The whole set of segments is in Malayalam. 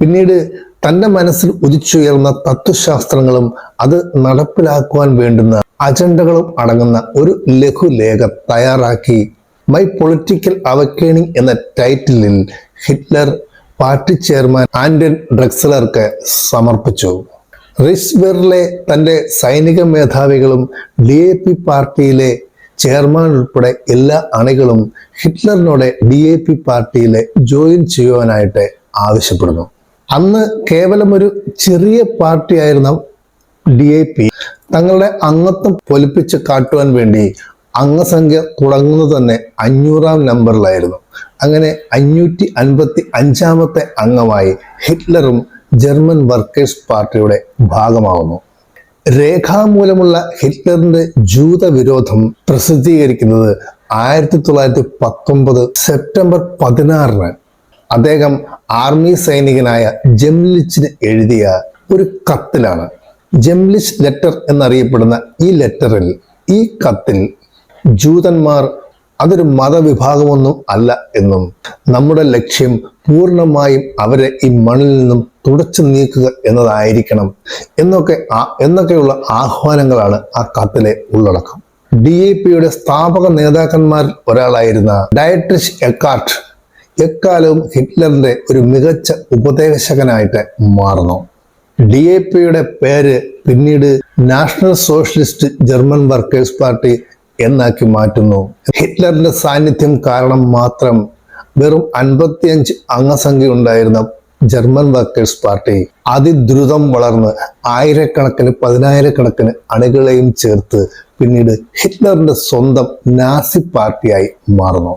പിന്നീട് തന്റെ മനസ്സിൽ ഉദിച്ചുയർന്ന തത്വശാസ്ത്രങ്ങളും അത് നടപ്പിലാക്കുവാൻ വേണ്ടുന്ന അജണ്ടകളും അടങ്ങുന്ന ഒരു ലഘുലേഖ തയ്യാറാക്കി. മൈ പൊളിറ്റിക്കൽ അവക്കേണിംഗ് എന്ന ടൈറ്റിലിൽ ഹിറ്റ്ലർ പാർട്ടി ചെയർമാൻ ആൻഡൻ ഡ്രക്സലർക്ക് സമർപ്പിച്ചു. റിസ്ബെറിലെ തന്റെ സൈനിക മേധാവികളും ഡി എ പി പാർട്ടിയിലെ ചെയർമാൻ ഉൾപ്പെടെ എല്ലാ അണികളും ഹിറ്റ്ലറിനോട് ഡി എ പി പാർട്ടിയിലെ ജോയിൻ ചെയ്യുവാനായിട്ട് ആവശ്യപ്പെടുന്നു. അന്ന് കേവലം ഒരു ചെറിയ പാർട്ടിയായിരുന്ന ഡി ഐ പി തങ്ങളുടെ അംഗത്വം പൊലിപ്പിച്ച് കാട്ടുവാൻ വേണ്ടി അംഗസംഖ്യ തുടങ്ങുന്നത് തന്നെ അഞ്ഞൂറാം നമ്പറിലായിരുന്നു. അങ്ങനെ അഞ്ഞൂറ്റി അൻപത്തി അഞ്ചാമത്തെ അംഗമായി ഹിറ്റ്ലറും ജർമ്മൻ വർക്കേഴ്സ് പാർട്ടിയുടെ ഭാഗമാവുന്നു. രേഖാമൂലമുള്ള ഹിറ്റ്ലറിന്റെ ജൂതവിരോധം പ്രസിദ്ധീകരിക്കുന്നത് ആയിരത്തി തൊള്ളായിരത്തി പത്തൊമ്പത് സെപ്റ്റംബർ പതിനാറിന് അദ്ദേഹം ആർമി സൈനികനായ ജംലിച്ചിന് എഴുതിയ ഒരു കത്തിലാണ്. ജംലിച്ച് ലെറ്റർ എന്നറിയപ്പെടുന്ന ഈ ലെറ്ററിൽ ഈ കത്തിൽ ജൂതന്മാർ അതൊരു മതവിഭാഗമൊന്നും അല്ല എന്നും നമ്മുടെ ലക്ഷ്യം പൂർണമായും അവരെ ഈ മണ്ണിൽ നിന്നും തുടച്ചു നീക്കുക എന്നതായിരിക്കണം എന്നൊക്കെ എന്നൊക്കെയുള്ള ആഹ്വാനങ്ങളാണ് ആ കത്തിലെ ഉള്ളടക്കം. ഡി എ പിയുടെ സ്ഥാപക നേതാക്കന്മാരിൽ ഒരാളായിരുന്ന ഡയട്രിഷ് എക്കാർട്ട് എക്കാലവും ഹിറ്റ്ലറിന്റെ ഒരു മികച്ച ഉപദേശകനായിട്ട് മാറുന്നു. ഡി എ പിയുടെ പേര് പിന്നീട് national socialist German workers party എന്നാക്കി മാറ്റുന്നു. ഹിറ്റ്ലറിന്റെ സാന്നിധ്യം കാരണം മാത്രം വെറും അൻപത്തിയഞ്ച് അംഗസംഖ്യ ഉണ്ടായിരുന്ന ജർമ്മൻ വർക്കേഴ്സ് പാർട്ടി അതിദ്രുതം വളർന്ന് ആയിരക്കണക്കിന് പതിനായിരക്കണക്കിന് അണികളെയും ചേർത്ത് പിന്നീട് ഹിറ്റ്ലറിന്റെ സ്വന്തം നാസി പാർട്ടിയായി മാറുന്നു.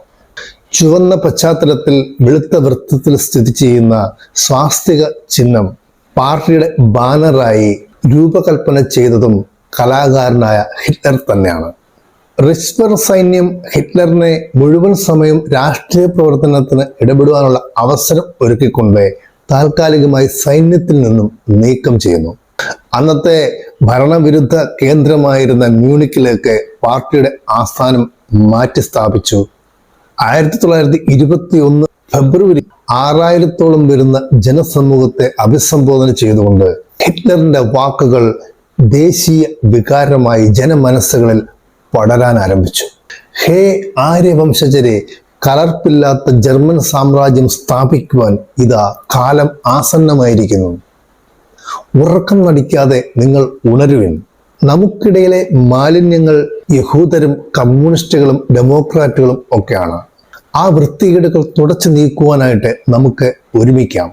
ചുവന്ന പശ്ചാത്തലത്തിൽ വെളുത്ത വൃത്തത്തിൽ സ്ഥിതി ചെയ്യുന്ന സ്വാസ്തിക ചിഹ്നം പാർട്ടിയുടെ ബാനറായി രൂപകൽപ്പന ചെയ്തതും കലാകാരനായ ഹിറ്റ്ലർ തന്നെയാണ്. റിസ്ബർ സൈന്യം ഹിറ്റ്ലറിനെ മുഴുവൻ സമയം രാഷ്ട്രീയ പ്രവർത്തനത്തിന് ഇടപെടുവാനുള്ള അവസരം ഒരുക്കിക്കൊണ്ട് താൽക്കാലികമായി സൈന്യത്തിൽ നിന്നും നീക്കം ചെയ്യുന്നു. അന്നത്തെ ഭരണവിരുദ്ധ കേന്ദ്രമായിരുന്ന മ്യൂണിക്കിലേക്ക് പാർട്ടിയുടെ ആസ്ഥാനം മാറ്റി സ്ഥാപിച്ചു ആയിരത്തി തൊള്ളായിരത്തി ഇരുപത്തി ഒന്ന് ഫെബ്രുവരി ആറായിരത്തോളം വരുന്ന ജനസമൂഹത്തെ അഭിസംബോധന ചെയ്തുകൊണ്ട് ഹിറ്റ്ലറിന്റെ വാക്കുകൾ ദേശീയ വികാരമായി ജനമനസ്സുകളിൽ പടരാൻ ആരംഭിച്ചു. ഹേ ആര്യവംശജരെ കലർപ്പില്ലാത്ത ജർമ്മൻ സാമ്രാജ്യം സ്ഥാപിക്കുവാൻ ഇതാ കാലം ആസന്നമായിരിക്കുന്നു. ഉറക്കം നടിക്കാതെ നിങ്ങൾ ഉണരുവിൻ. നമുക്കിടയിലെ മാലിന്യങ്ങൾ യഹൂദരും കമ്മ്യൂണിസ്റ്റുകളും ഡെമോക്രാറ്റുകളും ഒക്കെയാണ്. ആ വൃത്തികേടുകൾ തുടച്ചു നീക്കുവാനായിട്ട് നമുക്ക് ഒരുമിക്കാം.